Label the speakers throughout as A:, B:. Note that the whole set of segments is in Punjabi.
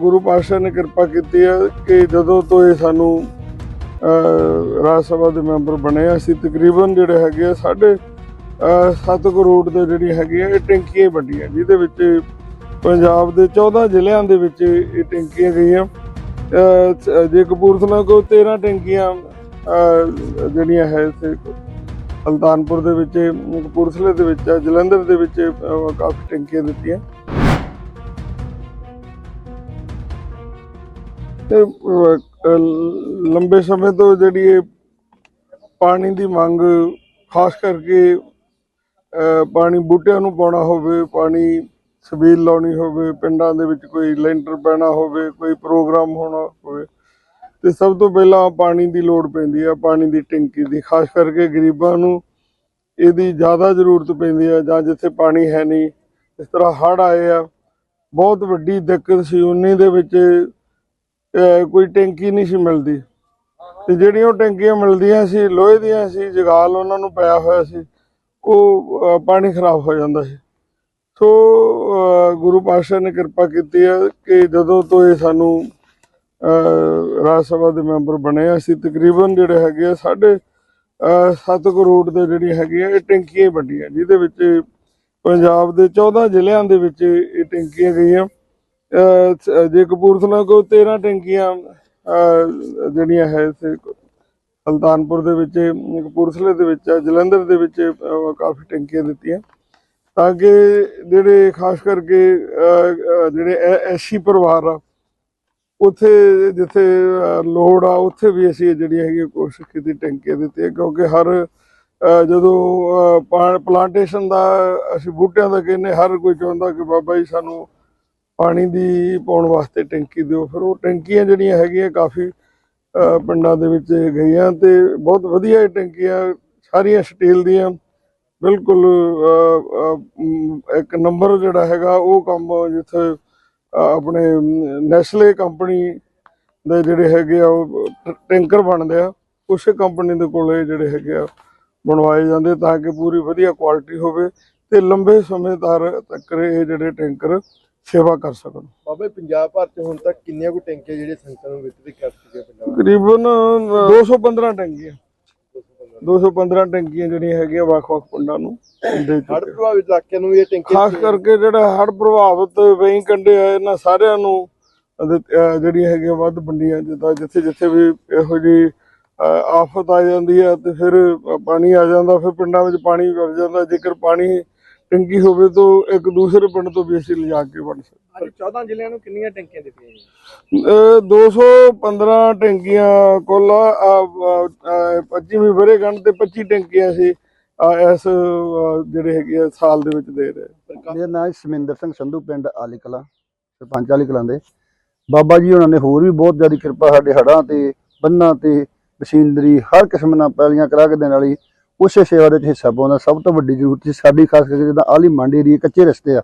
A: ਗੁਰੂ ਪਾਤਸ਼ਾਹ ਨੇ ਕਿਰਪਾ ਕੀਤੀ ਹੈ ਕਿ ਜਦੋਂ ਤੋਂ ਇਹ ਸਾਨੂੰ ਰਾਜ ਸਭਾ ਦੇ ਮੈਂਬਰ ਬਣੇ ਆ, ਅਸੀਂ ਤਕਰੀਬਨ ਜਿਹੜੇ ਹੈਗੇ ਆ ਸਾਢੇ 7 ਕਰੋੜ ਦੇ ਜਿਹੜੀ ਹੈਗੀ ਆ ਇਹ ਟੈਂਕੀਆਂ ਵੱਡੀਆਂ ਜਿਹਦੇ ਵਿੱਚ ਪੰਜਾਬ ਦੇ 14 ਜ਼ਿਲ੍ਹਿਆਂ ਦੇ ਵਿੱਚ ਇਹ ਟੈਂਕੀਆਂ ਗਈਆਂ। ਜੇ ਕਪੂਰਥਲਾ ਕੋ 13 ਟੈਂਕੀਆਂ ਜਿਹੜੀਆਂ ਹੈ ਇੱਥੇ ਸੁਲਤਾਨਪੁਰ ਦੇ ਵਿੱਚ ਕਪੂਰਥਲੇ ਦੇ ਵਿੱਚ ਆ, ਜਲੰਧਰ ਦੇ ਵਿੱਚ ਕਾਫੀ ਟੈਂਕੀਆਂ ਦਿੱਤੀਆਂ। ਤੇ ਲੰਬੇ ਸਮੇਂ ਤੋਂ ਜਿਹੜੀ ਇਹ ਪਾਣੀ ਦੀ ਮੰਗ, ਖਾਸ ਕਰਕੇ ਪਾਣੀ ਬੂਟਿਆਂ ਨੂੰ ਪਾਉਣਾ ਹੋਵੇ, ਪਾਣੀ ਸਬੀਲ ਲਾਉਣੀ ਹੋਵੇ, ਪਿੰਡਾਂ ਦੇ ਵਿੱਚ ਕੋਈ ਲੈਂਟਰ ਪੈਣਾ ਹੋਵੇ, ਕੋਈ ਪ੍ਰੋਗਰਾਮ ਹੋਣਾ ਹੋਵੇ, ਤੇ ਸਭ ਤੋਂ ਪਹਿਲਾਂ ਪਾਣੀ ਦੀ ਲੋੜ ਪੈਂਦੀ ਆ, ਪਾਣੀ ਦੀ ਟੈਂਕੀ ਦੀ, ਖਾਸ ਕਰਕੇ ਗਰੀਬਾਂ ਨੂੰ ਇਹਦੀ ਜ਼ਿਆਦਾ ਜ਼ਰੂਰਤ ਪੈਂਦੀ ਆ, ਜਾਂ ਜਿੱਥੇ ਪਾਣੀ ਹੈ ਨਹੀਂ, ਇਸ ਤਰ੍ਹਾਂ ਹੜ੍ਹ ਆਏ ਆ, ਬਹੁਤ ਵੱਡੀ ਦਿੱਕਤ ਸੀ 19 ਦੇ ਵਿੱਚ ਕੋਈ ਟੈਂਕੀ ਨਹੀਂ ਸੀ ਮਿਲਦੀ। ਤੇ ਜਿਹੜੀਆਂ ਉਹ ਟੈਂਕੀਆਂ ਮਿਲਦੀਆਂ ਸੀ ਲੋਹੇ ਦੀਆਂ ਸੀ ਜਗਾਲ ਉਹਨਾਂ ਨੂੰ ਪਿਆ ਹੋਇਆ ਸੀ ਉਹ ਪਾਣੀ ਖਰਾਬ ਹੋ ਜਾਂਦਾ ਸੀ। ਸੋ ਗੁਰੂ ਪਾਤਸ਼ਾਹ ਨੇ ਕਿਰਪਾ ਕੀਤੀ ਹੈ ਕਿ ਜਦੋਂ ਤੋਂ ਇਹ ਸਾਨੂੰ ਰਾਜ ਸਭਾ ਦੇ ਮੈਂਬਰ ਬਣੇ ਆ, ਅਸੀਂ ਤਕਰੀਬਨ ਜਿਹੜੇ ਹੈਗੇ ਆ ਸਾਢੇ 7 ਕਰੋੜ ਦੇ ਜਿਹੜੀ ਹੈਗੀ ਆ ਇਹ ਟੈਂਕੀਆਂ ਵੱਡੀਆਂ ਜਿਹਦੇ ਵਿੱਚ ਪੰਜਾਬ ਦੇ 14 ਜ਼ਿਲ੍ਹਿਆਂ ਦੇ ਵਿੱਚ ਇਹ ਟੈਂਕੀਆਂ ਗਈਆਂ। ਜੇ ਕਪੂਰਥਲਾ ਕੋ 13 ਟੈਂਕੀਆਂ ਜਿਹੜੀਆਂ ਹੈ ਇੱਥੇ ਸੁਲਤਾਨਪੁਰ ਦੇ ਵਿੱਚ ਕਪੂਰਥਲੇ ਦੇ ਵਿੱਚ ਆ, ਜਲੰਧਰ ਦੇ ਵਿੱਚ ਕਾਫੀ ਟੈਂਕੀਆਂ ਦਿੱਤੀਆਂ। ਤਾਂ ਕਿ ਜਿਹੜੇ ਖਾਸ ਕਰਕੇ ਅਹ, ਅਹ, ਜਿਹੜੇ ਐਸੀ ਪਰਿਵਾਰ ਆ ਉੱਥੇ ਜਿੱਥੇ ਲੋੜ ਆ ਉੱਥੇ ਵੀ ਅਸੀਂ ਇਹ ਜਿਹੜੀ ਹੈਗੀ ਕੋਸ਼ਿਸ਼ ਕੀਤੀ ਟੈਂਕੀਆਂ ਦਿੱਤੀਆਂ। ਕਿਉਂਕਿ ਹਰ ਜਦੋਂ ਪਲਾਂਟੇਸ਼ਨ ਦਾ ਅਸੀਂ ਬੂਟਿਆਂ ਦਾ ਕਹਿੰਦੇ ਹਰ ਕੋਈ ਚਾਹੁੰਦਾ ਕਿ ਬਾਬਾ ਜੀ ਸਾਨੂੰ ਪਾਣੀ ਦੀ ਪਾਉਣ ਵਾਸਤੇ ਟੈਂਕੀ ਦਿਓ। ਫਿਰ ਉਹ ਟੈਂਕੀਆਂ ਜਿਹੜੀਆਂ ਹੈਗੀਆਂ ਕਾਫੀ ਪਿੰਡਾਂ ਦੇ ਵਿੱਚ ਗਈਆਂ ਤੇ ਬਹੁਤ ਵਧੀਆ ਇਹ ਟੈਂਕੀਆਂ, ਸਾਰੀਆਂ ਸਟੀਲ ਦੀਆਂ। ਬਿਲਕੁਲ ਇੱਕ ਨੰਬਰ ਜਿਹੜਾ ਹੈਗਾ, ਉਹ ਕੰਮ ਜਿੱਥੇ ਆਪਣੇ ਨੈਸਲੇ ਕੰਪਨੀ ਦੇ ਜਿਹੜੇ ਹੈਗੇ ਆ, ਉਹ ਟੈਂਕਰ ਬਣਦੇ ਆ, ਉਸੇ ਕੰਪਨੀ ਦੇ ਕੋਲੇ ਜਿਹੜੇ ਹੈਗੇ ਆ, ਬਣਵਾਏ ਜਾਂਦੇ ਤਾਂ ਕਿ ਪੂਰੀ ਵਧੀਆ ਕੁਆਲਿਟੀ ਹੋਵੇ ਤੇ ਲੰਬੇ ਸਮੇਂ ਤਰ ਤੱਕ ਇਹ ਜਿਹੜੇ ਟੈਂਕਰ। ਸੇਵਾ ਕਰ ਸਕਣ।
B: ਬਾਬੇ ਪੰਜਾਬ ਭਰ ਚ ਹੁਣ ਤੱਕ ਕਿੰਨੀਆਂ ਕੁ ਟੈਂਕੀਆਂ ਜਿਹੜੇ ਸੰਗਤਾਂ ਨੂੰ ਵਿਤਰਿਤ ਕਰ ਚੁੱਕੇ ਪੰਜਾਬ
A: ਤਕਰੀਬਨ 215 ਟੈਂਕੀਆਂ। 215 ਟੈਂਕੀਆਂ ਜਿਹੜੀਆਂ ਹੈਗੀਆਂ ਵੱਖ-ਵੱਖ ਪਿੰਡਾਂ ਨੂੰ
B: ਹੜ੍ਹ ਪ੍ਰਭਾਵਿਤ ਇਲਾਕਿਆਂ ਨੂੰ ਇਹ ਟੈਂਕੀ
A: ਖਾਸ ਕਰਕੇ ਜਿਹੜਾ ਹੜ੍ਹ ਪ੍ਰਭਾਵਿਤ ਵੇਈ ਕੰਡੇ ਆ ਇਹਨਾਂ ਸਾਰਿਆਂ ਨੂੰ ਜਿਹੜੀਆਂ ਹੈਗੀਆਂ ਵੱਧ ਵੰਡੀਆਂ ਜਿੱਦਾਂ ਜਿੱਥੇ ਜਿੱਥੇ ਵੀ ਇਹੋ ਜੀ ਆਫਤ ਆ ਜਾਂਦੀ ਆ ਤੇ ਫਿਰ ਪਾਣੀ ਆ ਜਾਂਦਾ ਫਿਰ ਪਿੰਡਾਂ ਵਿੱਚ ਪਾਣੀ ਵਰ ਜਾਂਦਾ। ਜੇਕਰ ਪਾਣੀ ਟੈਂਕੀ ਹੋਵੇ ਤਾਂ ਇੱਕ ਦੂਸਰੇ ਪਿੰਡ ਤੋਂ ਵੀ ਅਸੀਂ ਲਿਜਾ ਕੇ ਵੰਡ ਸਕਦੇ
B: ਅੱਜ 14 ਜ਼ਿਲ੍ਹਿਆਂ ਨੂੰ ਕਿੰਨੀਆਂ ਟੈਂਕੀਆਂ ਦਿੱਤੀਆਂ ਜੀ
A: ਅਹ 215 ਟੈਂਕੀਆਂ ਕੁੱਲ ਆ, ਅਹ, ਅਹ, 25ਵੀਂ ਵਰੇਗੰਢ ਤੇ 25 ਟੈਂਕੀਆਂ ਸੀ ਅਹ, ਇਸ ਅਹ, ਜਿਹੜੇ ਹੈਗੇ ਆ ਸਾਲ ਦੇ ਵਿੱਚ ਦੇ ਰਹੇ
C: ਮੇਰਾ ਨਾਮ ਸਮਿੰਦਰ ਸਿੰਘ ਸੰਧੂ ਪਿੰਡ ਆਲੀ ਕਲਾਂ ਸਰਪੰਚ ਆਲੀ ਕਲਾਂ ਦੇ। ਬਾਬਾ ਜੀ ਉਹਨਾਂ ਨੇ ਹੋਰ ਵੀ ਬਹੁਤ ਜ਼ਿਆਦਾ ਕਿਰਪਾ ਸਾਡੇ ਹੜਾਂ ਤੇ ਬੰਨਾਂ ਤੇ ਮਸ਼ੀਨਰੀ ਹਰ ਕਿਸਮ ਨਾਲ ਪੈਲੀਆਂ ਕਰਾ ਕੇ ਦੇਣ ਵਾਲੀ ਉਸੇ ਸੇਵਾ ਦੇ ਵਿੱਚ ਹਿੱਸਾ ਪਾਉਂਦਾ। ਸਭ ਤੋਂ ਵੱਡੀ ਜ਼ਰੂਰਤ ਸੀ ਸਾਡੀ, ਖਾਸ ਕਰਕੇ ਜਿੱਦਾਂ ਆਲੀ ਮੰਡੀ ਏਰੀਏ, ਕੱਚੇ ਰਸਤੇ ਆ।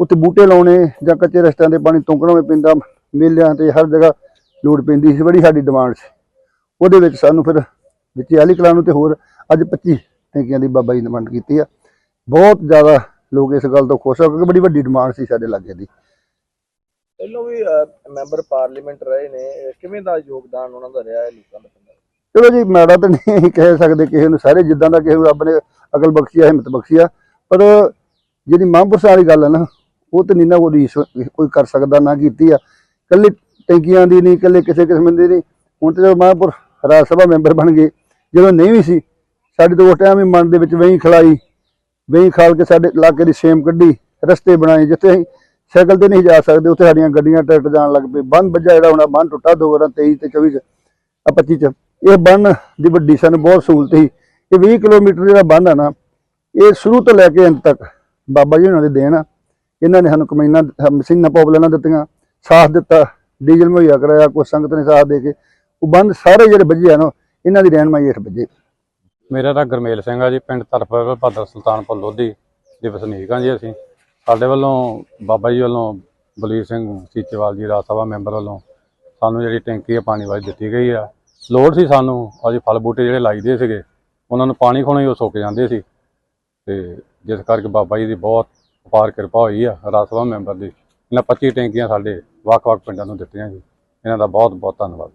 C: ਉੱਥੇ ਬੂਟੇ ਲਾਉਣੇ ਜਾਂ ਕੱਚੇ ਰਸਤਿਆਂ ਤੇ ਪਾਣੀ ਤੁੰਕਣਾ ਵੀ ਪੈਂਦਾ, ਮੇਲਿਆਂ ਤੇ ਹਰ ਜਗ੍ਹਾ ਲੋੜ ਪੈਂਦੀ ਸੀ, ਬੜੀ ਸਾਡੀ ਡਿਮਾਂਡ ਸੀ। ਉਹਦੇ ਵਿੱਚ ਸਾਨੂੰ ਫਿਰ ਵਿੱਚ ਆਲੀ ਕਲਾਂ ਨੂੰ ਤੇ ਹੋਰ ਅੱਜ 25 ਟੈਂਕੀਆਂ ਦੀ ਬਾਬਾ ਜੀ ਨੇ ਵੰਡ ਕੀਤੀ ਆ। ਬਹੁਤ ਜ਼ਿਆਦਾ ਲੋਕ ਇਸ ਗੱਲ ਤੋਂ ਖੁਸ਼ ਹੋ ਕਿਉਂਕਿ ਬੜੀ ਵੱਡੀ ਡਿਮਾਂਡ ਸੀ ਸਾਡੇ ਲਾਗੇ ਦੀ।
B: ਪਹਿਲਾਂ ਵੀ ਮੈਂਬਰ ਪਾਰਲੀਮੈਂਟ ਰਹੇ ਨੇ ਕਿਵੇਂ ਦਾ ਯੋਗਦਾਨ ਉਹਨਾਂ ਦਾ ਰਿਹਾ ਹੈ ਲੋਕਾਂ ਦਾ?
C: ਚਲੋ ਜੀ, ਮਾੜਾ ਤਾਂ ਨਹੀਂ ਕਹਿ ਸਕਦੇ ਕਿਸੇ ਨੂੰ, ਸਾਰੇ ਜਿੱਦਾਂ ਦਾ ਕਿਸੇ ਨੂੰ ਰੱਬ ਨੇ ਅਕਲ ਬਖਸ਼ੀ ਆ, ਹਿੰਮਤ ਬਖਸ਼ੀ ਆ, ਪਰ ਜਿਹੜੀ ਮਹਾਂਪੁਰਸ਼ ਵਾਲੀ ਗੱਲ ਹੈ ਨਾ, ਉਹ ਤਾਂ ਨਹੀਂ ਨਾ ਕੋਈ ਕੋਈ ਕਰ ਸਕਦਾ, ਨਾ ਕੀਤੀ ਆ। ਕੱਲੀ ਟੈਂਕੀਆਂ ਦੀ ਨਹੀਂ ਕੱਲੇ ਕਿਸੇ ਕਿਸਮ ਦੀ ਨਹੀਂ ਹੁਣ ਤੇ ਜਦੋਂ ਮਹਾਂਪੁਰ ਰਾਜ ਸਭਾ ਮੈਂਬਰ ਬਣ ਗਏ, ਜਦੋਂ ਨਹੀਂ ਵੀ ਸੀ, ਸਾਡੇ ਤੋਂ ਉਸ ਟਾਈਮ ਹੀ ਮਨ ਦੇ ਵਿੱਚ ਵਹੀਂ ਖਲਾਈ, ਵਹੀਂ ਖਾਲ ਕੇ ਸਾਡੇ ਇਲਾਕੇ ਦੀ ਸੇਮ ਕੱਢੀ, ਰਸਤੇ ਬਣਾਏ, ਜਿੱਥੇ ਅਸੀਂ ਸਾਈਕਲ ਤੇ ਨਹੀਂ ਜਾ ਸਕਦੇ, ਉੱਥੇ ਸਾਡੀਆਂ ਗੱਡੀਆਂ ਟਰੈਕਟਰ ਜਾਣ ਲੱਗ ਪਏ, ਬੰਨ ਵੱਜਾ ਜਿਹੜਾ ਹੋਣਾ, ਬੰਨ ਟੁੱਟਾ ਦੋ ਵਾਰਾਂ 23 ਤੇ 24 ਚ, ਆ 25 ਚ। ਇਹ ਬੰਨ ਦੀ ਵੱਡੀ ਸਾਨੂੰ ਬਹੁਤ ਸਹੂਲਤ ਸੀ। ਇਹ 20 ਕਿਲੋਮੀਟਰ ਜਿਹੜਾ ਬੰਨ ਆ ਨਾ, ਇਹ ਸ਼ੁਰੂ ਤੋਂ ਲੈ ਕੇ ਅੰਤ ਤੱਕ ਬਾਬਾ ਜੀ ਉਹਨਾਂ ਦੇ ਦੇਣ ਆ। ਇਹਨਾਂ ਨੇ ਸਾਨੂੰ ਕਮੈਨਾਂ ਮਸ਼ੀਨਾਂ ਪੌਪਲਾਨਾਂ ਦਿੱਤੀਆਂ, ਸਾਥ ਦਿੱਤਾ, ਡੀਜ਼ਲ ਮੁਹੱਈਆ ਕਰਾਇਆ ਕੁਝ ਸੰਗਤ ਨੇ ਸਾਥ ਦੇ ਕੇ। ਉਹ ਬੰਦ ਸਾਰੇ ਜਿਹੜੇ ਵੱਜੇ ਆ ਨਾ, ਇਹਨਾਂ ਦੀ ਰਹਿਨਮਾਈ ਹੇਠ ਵੱਜੇ।
D: ਮੇਰਾ ਤਾਂ ਗਰਮੇਲ ਸਿੰਘ ਆ ਜੀ, ਪਿੰਡ ਤਰਫ ਭਾਦਰ ਸੁਲਤਾਨਪੁਰ ਲੋਧੀ ਦੇ ਵਸਨੀਕ ਆ ਜੀ ਅਸੀਂ। ਸਾਡੇ ਵੱਲੋਂ ਬਾਬਾ ਜੀ ਵੱਲੋਂ ਬਲਵੀਰ ਸਿੰਘ ਸੀਚੇਵਾਲ ਜੀ ਰਾਜ ਸਭਾ ਮੈਂਬਰ ਵੱਲੋਂ ਸਾਨੂੰ ਜਿਹੜੀ ਟੈਂਕੀ ਆ, ਪਾਣੀ ਵਾਲੀ ਦਿੱਤੀ ਗਈ ਆ। ਲੋੜ ਸੀ ਸਾਨੂੰ ਅੱਜ ਫਲ ਬੂਟੇ ਜਿਹੜੇ ਲਾਈਦੇ ਸੀਗੇ, ਉਹਨਾਂ ਨੂੰ ਪਾਣੀ ਖੋਣਾ ਹੀ ਉਹ ਸੁੱਕ ਜਾਂਦੇ ਸੀ। ਤੇ ਜਿਸ ਕਰਕੇ ਬਾਬਾ ਜੀ ਦੀ ਬਹੁਤ ਅਪਾਰ ਕਿਰਪਾ ਹੋਈ ਆ ਰਾਜ ਸਭਾ ਮੈਂਬਰ ਦੀ। ਇਹਨਾਂ 25 ਟੈਂਕੀਆਂ ਸਾਡੇ ਵੱਖ-ਵੱਖ ਪਿੰਡਾਂ ਨੂੰ ਦਿੱਤੀਆਂ ਜੀ। ਇਹਨਾਂ ਦਾ ਬਹੁਤ ਬਹੁਤ ਧੰਨਵਾਦ।